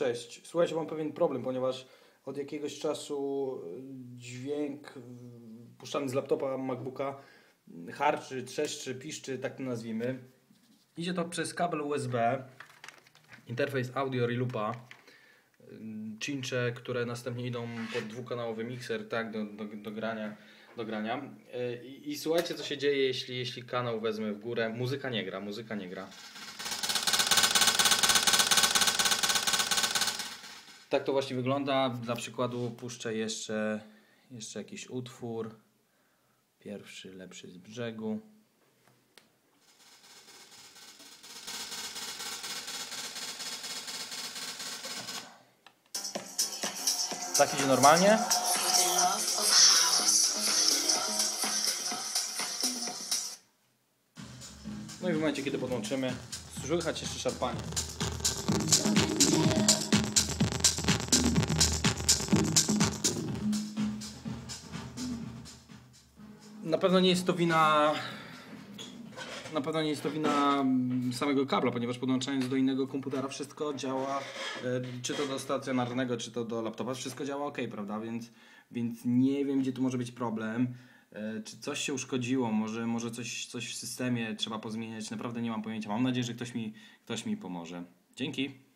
Cześć. Słuchajcie, mam pewien problem, ponieważ od jakiegoś czasu dźwięk y, puszczany z laptopa MacBooka harczy, trzeszczy, piszczy, tak to nazwijmy. Idzie to przez kabel USB, interfejs audio Reloopa, y, cincze, które następnie idą pod dwukanałowy mikser, tak, do, do, do grania. Do grania. Y, I, I słuchajcie, co się dzieje, jeśli, jeśli kanał wezmę w górę. Muzyka nie gra, muzyka nie gra. Tak to właśnie wygląda. Dla przykładu puszczę jeszcze, jeszcze jakiś utwór. Pierwszy, lepszy z brzegu. Tak idzie normalnie. No i w momencie, kiedy podłączymy, słychać jeszcze szarpanie. Na pewno nie jest to wina. Na pewno nie jest to wina mm, samego kabla, ponieważ podłączając do innego komputera wszystko działa, e, czy to do stacjonarnego, czy to do laptopa, wszystko działa ok, prawda? Więc, więc nie wiem, gdzie tu może być problem. E, Czy coś się uszkodziło, może, może coś, coś w systemie trzeba pozmieniać, naprawdę nie mam pojęcia. Mam nadzieję, że ktoś mi, ktoś mi pomoże. Dzięki.